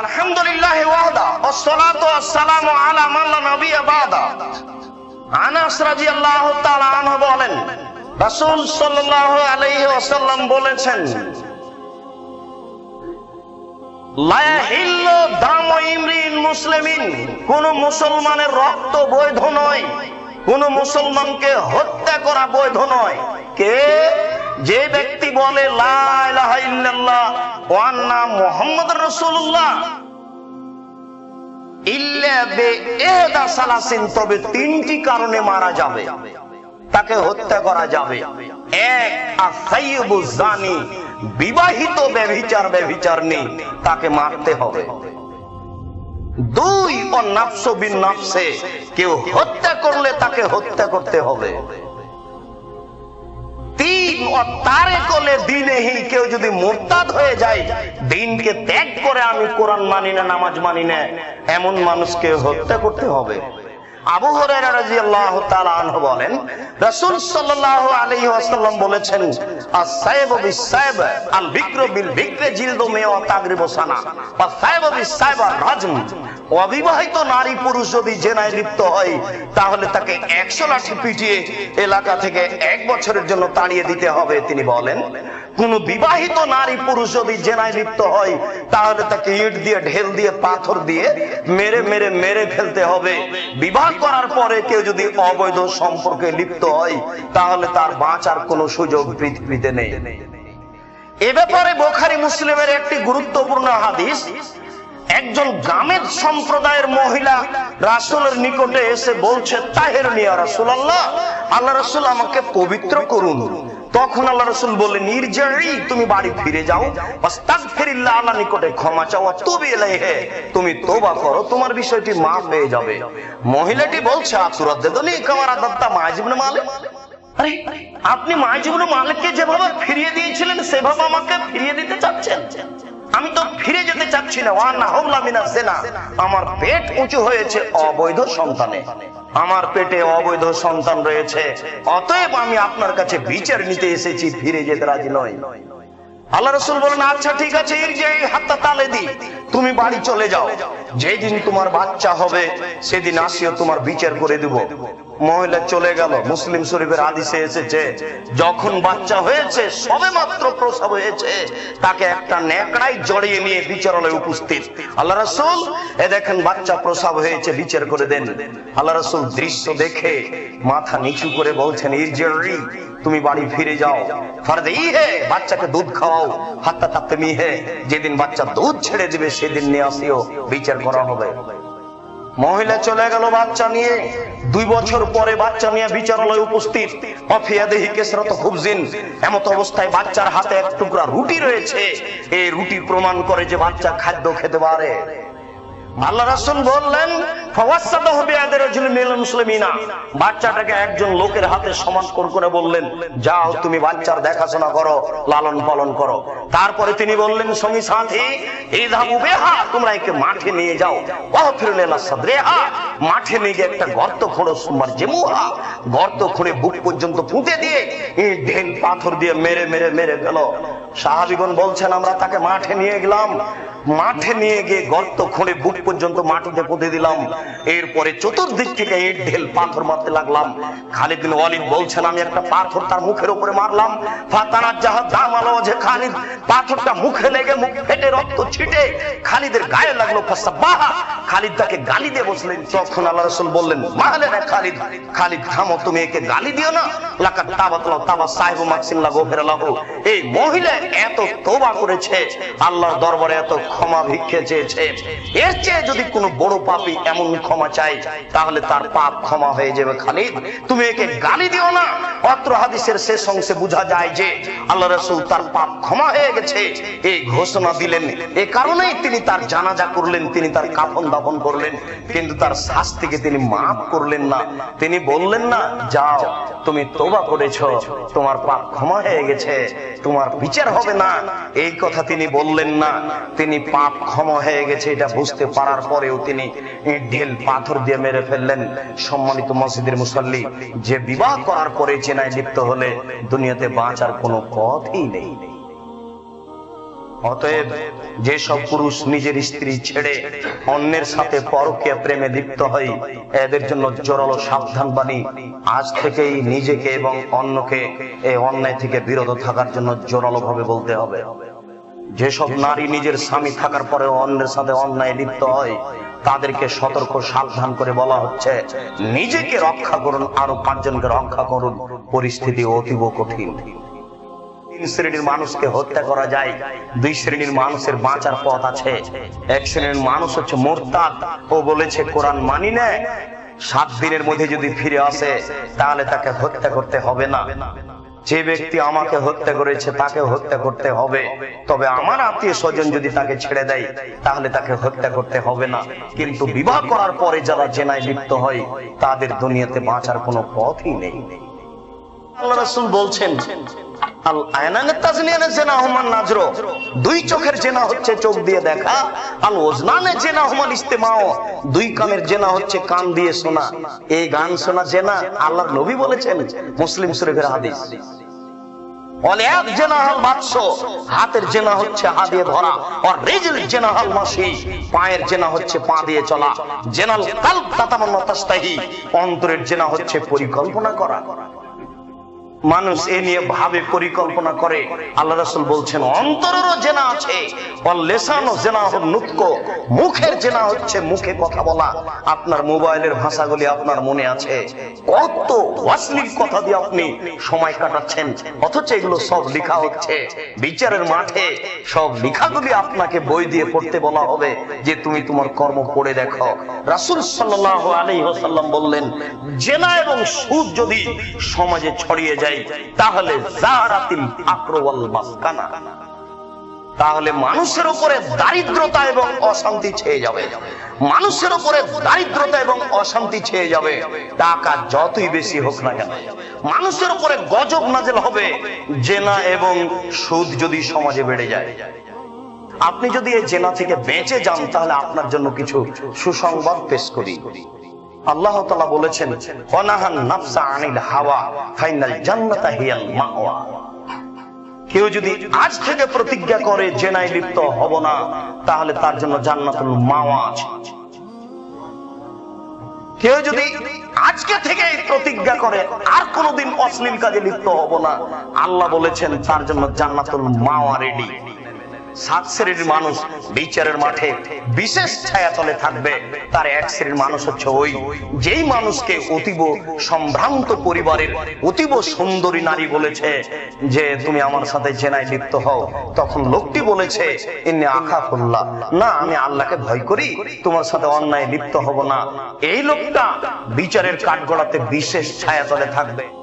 আলহামদুলিল্লাহ ওয়াহদা والصلاه والسلام على من لا نبي بعد আনাস রাদিয়াল্লাহু তাআলা আনহু বলেন রাসূল সাল্লাল্লাহু আলাইহি ওয়াসাল্লাম বলেছেন লা ইয়াহিল্লু দামু ইমরিন মুসলিমিন কোন মুসলমানের রক্ত বৈধ নয় কোন মুসলমানকে হত্যা করা বৈধ নয় কে যে ব্যক্তি বলে তবে তিনটি কারণে মারা যাবে। তাকে হত্যা করা যাবে। এক জানি বিবাহিত ব্যভিচার ব্যভিচার নেই তাকে মারতে হবে। দুই ও নাফস বিন নাফসে কেউ হত্যা করলে তাকে হত্যা করতে হবে। কেউ যদি মোরতাদ হয়ে যায়, দিনকে ত্যাগ করে আমি কোরআন মানি না, নামাজ মানি না, এমন মানুষকে হত্যা করতে হবে। আবু বলেন বলেছেন অবিবাহিত নারী পুরুষ যদি জেনায় লিপ্ত হয়, তাহলে তাকে একশো লাঠি পিটিয়ে এলাকা থেকে এক বছরের জন্য তাড়িয়ে দিতে হবে। তিনি বলেন কোন বিবাহিত নারী পুরুষ যদি জেনায় লিপ্ত হয়, তাহলে তাকে ইট দিয়ে, ঢেল দিয়ে, পাথর দিয়ে মেরে মেরে মেরে ফেলতে হবে। বিবাহ করার পরে কেউ যদি অবৈধ সম্পর্কে লিপ্ত হয়, তাহলে তার বাঁচার কোনো সুযোগ পৃথিবীতে নেই। এ ব্যাপারে বোখারি মুসলিমের একটি গুরুত্বপূর্ণ হাদিস, একজন গ্রামের সম্প্রদায়ের মহিলা রাসুলের নিকটে এসে বলছে, তাহের নিয়া রাসুল আল্লাহ আল্লাহ রসুল আমাকে পবিত্র করুন। তখন আল্লাহ রসুল বললেন নির্জারি তুমি বাড়ি ফিরে যাও। আস্তাগফিরিল্লাহ আল্লাহ নিকটে ক্ষমা চাওয়া তবে ইলাইহি। তুমি তোবা করো, তোমার বিষয়টি মাফ হয়ে যাবে। মহিলাটি বলছে আতুরাদ্দানি কামার আদাত্তা মাজিবনে মালে আপনি মাজিবনে মালিককে যেভাবে ফিরিয়ে দিয়েছিলেন, সেভাবে আমাকে ফিরিয়ে দিতে চাচ্ছেন? আমি তো ফিরে যেতে চাচ্ছি না। ওয়া না হবলা মিনা জেনা। আমার পেট উঁচু হয়েছে অবৈধ সন্তানে। আমার পেটে অবৈধ সন্তান রয়েছে। অতএব আমি আপনার কাছে বিচার নিতে এসেছি, ফিরে যেতে রাজি নই। আল্লাহ রসুল বলেন আচ্ছা ঠিক আছে হাতটা তালে দি, তুমি বাড়ি চলে যাও। যেদিন তোমার বাচ্চা হবে, সেদিন আসিও, তোমার বিচার করে দেব। মহিলা চলে গেল। মুসলিম শরীফের আদিসে এসেছে, যখন বাচ্চা হয়েছে সবে মাত্র প্রসব হয়েছে, তাকে একটা ন্যাকড়াই জড়িয়ে নিয়ে বিচারালয়ে উপস্থিত। আল্লাহ রসুল, এ দেখেন বাচ্চা প্রসব হয়েছে, বিচার করে দেন। আল্লাহ রসুল দৃশ্য দেখে মাথা নিচু করে বলছেন ইরজি তুমি বাড়ি ফিরে যাও। ফরদে ই হে, বাচ্চাকে দুধ খাওয়াও। হাত্তা তাপ্তে মি হে, যেদিন বাচ্চা দুধ ছেড়ে দিবে, সেদিন নিয়ে আসিও। বিচার করা হবে। মহিলা চলে গেল বাচ্চা নিয়ে। দুই বছর পরে বাচ্চা নিয়ে বিচারালয় উপস্থিত। অফিয়াদেহি কেসরত খুবজিন। এমত অবস্থায় বাচ্চার হাতে এক টুকরা রুটি রয়েছে। এই রুটি প্রমাণ করে যে বাচ্চা খাদ্য খেতে পারে। আল্লাহ রাসূল বললেন বাচ্চাটাকে একজন লোকের হাতে সমান্তর করে বললেন, যাও তুমি বাচ্চার দেখাশোনা করো, লালন পালন করো। তারপরে তিনি বললেন, সঙ্গী সাথী তোমরা একে মাঠে নিয়ে যাও। মাঠে নিয়ে গিয়ে একটা গর্ত খোঁড়ো জেমুহা। গর্ত খুঁড়ে বুক পর্যন্ত পুঁতে দিয়ে পাথর দিয়ে মেরে মেরে মেরে গেল সাহাবীগণ বলছেন, আমরা তাকে মাঠে নিয়ে গেলাম। মাঠে নিয়ে গিয়ে গর্ত খুঁড়ে বুক পর্যন্ত মাটিতে পুঁতে দিলাম। এরপরে চতুর্দিক থেকে ইট ঢেল পাথর মারতে লাগলাম। খালিদ বিন ওয়ালিদ বলছেন, আমি একটা পাথর তার মুখের উপরে মারলাম। ফাতানাত জাহাদ দাম আলো যে খালিদ। পাথরটা মুখে লেগে মুখ ফেটে রক্ত ছিটে খালিদের গায়ে লাগল ফাসাবাহা খালিদ তাকে গালি দিয়ে বসলেন। তখন আল্লাহ রাসূল বললেন, মাহলে না খালিদ খালিদ থামো, তুমি একে গালি দিও না। লাকাত তাবাতলাও তাবা সাহেব মাকসিন লাগো ফেরালাহু। এই মহিলা এত তোবা করেছে। আল্লাহর দরবারে এত ক্ষমা ভিক্ষে চেয়েছে। এর চেয়ে যদি কোনো বড় পাপি এমন ক্ষমা চাই তাহলে তার পাপ ক্ষমা হয়ে যাবে খালিদ। তুমি একে গালি দিও না। অত্র হাদিসের শেষ অংশে বোঝা যায় যে আল্লাহ রাসূল তার পাপ ক্ষমা হয়ে গেছে। এই ঘোষণা দিলেন। এ কারণেই তিনি তার জানাজা করলেন, তিনি তার কাফন দাফন করলেন। কিন্তু তার শাস্তিকে তিনি মাফ করলেন না। তিনি বললেন না, যাও, তুমি তোবা করেছ, তোমার পাপ ক্ষমা হয়ে গেছে, তোমার বিচার হবে না। এই কথা তিনি বললেন না। তিনি পাপ ক্ষমা হয়ে গেছে, এটা বুঝতে পারার পরেও তিনি ঢেল পাথর দিয়ে মেরে ফেললেন। সম্মানিত মসজিদের মুসল্লি, যে বিবাহ করার পরে চেনায় লিপ্ত হলে দুনিয়াতে বাঁচার কোনো পথই নেই। অতএব যেসব পুরুষ নিজের স্ত্রী ছেড়ে অন্যের সাথে পরকীয়া প্রেমে লিপ্ত হয়, এদের জন্য জোরালো সাবধান বাণী আজ থেকেই নিজেকে এবং অন্যকে এই অন্যায় থেকে বিরত থাকার জন্য জোরালো ভাবে বলতে হবে। যেসব নারী নিজের স্বামী থাকার পরেও অন্যের সাথে অন্যায় লিপ্ত হয়, তাদেরকে সতর্ক সাবধান করে বলা হচ্ছে, নিজেকে রক্ষা করুন, আরও পাঁচজনকে রক্ষা করুন। পরিস্থিতি অতীব কঠিন। যে ব্যক্তি আমাকে হত্যা করেছে, তাকে হত্যা করতে হবে। তবে আমার আত্মীয় স্বজন যদি তাকে ছেড়ে দেয়, তাহলে তাকে হত্যা করতে হবে না। কিন্তু বিবাহ করার পরে যারা জেনায় লিপ্ত হয়, তাদের দুনিয়াতে বাঁচার কোনো পথই নেই। আল্লাহ রাসূল বলছেন, আল জেনা হুমান নাজরো। দুই চোখের জেনা হচ্ছে চোখ দিয়ে দেখা, আল ওজনানে জেনা হুমান ইস্তেমাও। দুই কানের জেনা হচ্ছে কান দিয়ে শোনা। এই গান শোনা জেনা আল্লাহর নবী বলেছেন, মুসলিম শরীফের হাদিস। হাতের জেনা হচ্ছে হাত দিয়ে ধরা, আর রেজেল মাসি, পায়ের জেনা হচ্ছে পা দিয়ে চলা। জেনাল কাল তাস্তাহি অন্তরের জেনা হচ্ছে পরিকল্পনা করা। মানুষ এ নিয়ে ভাবে, পরিকল্পনা করে। আল্লাহ রাসূল বলছেন, অন্তরেরও জেনা আছে। আর লেসানও জেনা নুতক। মুখের জেনা হচ্ছে মুখে কথা বলা। আপনার মোবাইলের ভাষাগুলি আপনার মনে আছে। কত অশ্লীল কথা দিয়ে আপনি সময় কাটাচ্ছেন। অথচ এগুলো সব লেখা হচ্ছে। বিচারের মাঠে সব লেখাগুলি আপনাকে বই দিয়ে পড়তে বলা হবে যে তুমি তোমার কর্ম করে দেখো। রাসূল সাল্লাল্লাহু আলাইহি ওয়াসাল্লাম বললেন, জেনা এবং সুদ যদি সমাজে ছড়িয়ে যায় তাহলে আক্রওয়াল মাসকানা। তাহলে মানুষের উপরে দারিদ্রতা এবং অশান্তি ছেয়ে যাবে। মানুষের উপরে দারিদ্রতা এবং অশান্তি ছেয়ে যাবে। টাকা যতই বেশি হোক না কেন। মানুষের উপরে গজব নাজেল হবে, জেনা এবং সুদ যদি সমাজে বেড়ে যায়। আপনি যদি এই জেনা থেকে বেঁচে যান, তাহলে আপনার জন্য কিছু সুসংবাদ পেশ করি। আল্লাহ বলেছেন কেউ যদি আজ থেকে প্রতিজ্ঞা করে জেনায় লিপ্ত হব না, তাহলে তার জন্য জান্নাতুল মাওয়া আছে। কেউ যদি আজকে থেকে প্রতিজ্ঞা করে আর কোনোদিন অশ্লীল কাজে লিপ্ত হব না, আল্লাহ বলেছেন তার জন্য জান্নাতুল মাওয়া রেডি মানুষ বিচারের মাঠে বিশেষ ছায়াতলে থাকবে। তার এক শ্রেণির মানুষ হচ্ছে ওই, যেই মানুষকে অতীব সম্ভ্রান্ত পরিবারের অতীব সুন্দরী নারী বলেছে যে, তুমি আমার সাথে জেনায় লিপ্ত হও। তখন লোকটি বলেছে, ইন্নি আখাফুল্লাহ। না, আমি আল্লাহকে ভয় করি। তোমার সাথে অন্যায় লিপ্ত হব না। এই লোকটা বিচারের কাঠগড়াতে বিশেষ ছায়াতলে থাকবে।